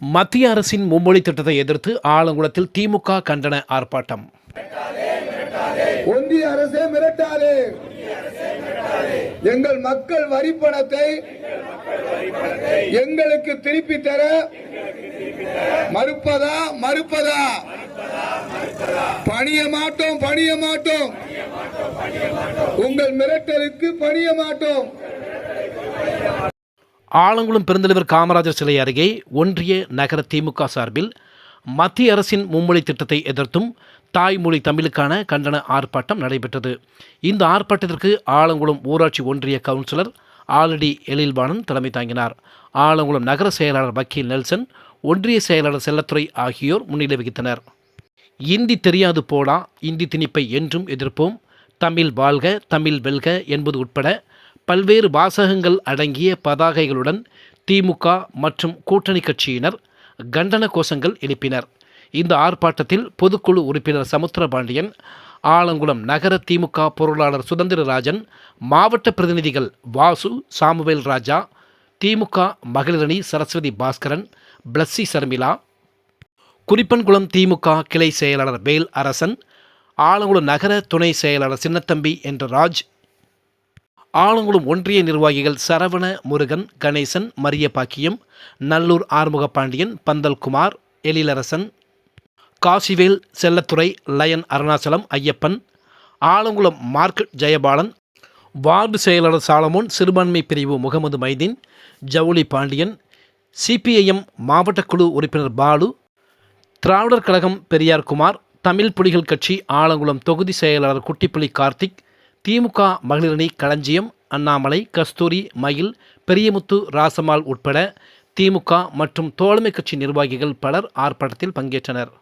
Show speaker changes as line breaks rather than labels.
மத்திய அரசின் மும்மொழி திட்டத்தை எதிர்த்து ஆலங்குளத்தில் திமுக கண்டன ஆர்ப்பாட்டம்.
ஒன்றிய அரசே மிரட்டாதே. எங்கள் மக்கள் வரி பணத்தை எங்களுக்கு திருப்பி தர மறுப்பதா? மறுப்பதா? பணிய மாட்டோம் பணிய மாட்டோம். உங்கள் மிரட்டலுக்கு பணிய மாட்டோம்.
ஆலங்குளம் பெருந்தலைவர் காமராஜர் சிலை அருகே ஒன்றிய நகர திமுக சார்பில் மத்திய அரசின் மும்மொழி திட்டத்தை எதிர்த்தும் தாய்மொழி தமிழுக்கான கண்டன ஆர்ப்பாட்டம் நடைபெற்றது. இந்த ஆர்ப்பாட்டத்திற்கு ஆலங்குளம் ஊராட்சி ஒன்றிய கவுன்சிலர் ஆலடி எழில்வாணன் தலைமை தாங்கினார். ஆலங்குளம் நகர செயலாளர் வக்கீல் நெல்சன் ஒன்றிய செயலாளர் செல்லத்துறை ஆகியோர் முன்னிலை வகித்தனர். இந்தி தெரியாது போடா இந்தி திணிப்பை என்றும் எதிர்ப்போம். தமிழ் வாழ்க தமிழ் வெல்க என்பது உட்பட பல்வேறு வாசகங்கள் அடங்கிய பதாகைகளுடன் திமுக மற்றும் கூட்டணி கட்சியினர் கண்டன கோஷங்கள் எழுப்பினர். இந்த ஆர்ப்பாட்டத்தில் பொதுக்குழு உறுப்பினர் சமுத்திரபாண்டியன் ஆலங்குளம் நகர திமுக பொருளாளர் சுதந்திரராஜன் மாவட்ட பிரதிநிதிகள் வாசு சாமுவேல் ராஜா திமுக மகளிரணி சரஸ்வதி பாஸ்கரன் பிளஸ்ஸி சர்மிளா குறிப்பன்குளம் திமுக கிளை செயலாளர் வேல் அரசன் ஆலங்குளம் நகர துணை செயலாளர் சின்னத்தம்பி என்ற ராஜ் ஆலங்குளம் ஒன்றிய நிர்வாகிகள் Saravana Murugan Ganesan Mariyabakkiyam Nallur Arumuga Pandian Pandal Kumar Ezhilarasan Kasivel Chellathurai lion Arunachalam Ayyappan Alangulam market Jayabalan ward செயலாளர் சாலமோன் சிறுபான்மை பிரிவு முகமது மைதீன் ஜவுளி பாண்டியன் சிபிஐஎம் மாவட்ட குழு உறுப்பினர் பாலு திராவிடர் கழகம் பெரியார் குமார் தமிழ் புலிகள் கட்சி ஆலங்குளம் தொகுதி செயலாளர் குட்டிப்புலி கார்த்திக் திமுக மகளிரணி களஞ்சியம் அண்ணாமலை கஸ்தூரி மயில் பெரியமுத்து ராசம்மாள் உட்பட திமுக மற்றும் தோழமை கட்சி நிர்வாகிகள் பலர் ஆர்ப்பாட்டத்தில் பங்கேற்றனர்.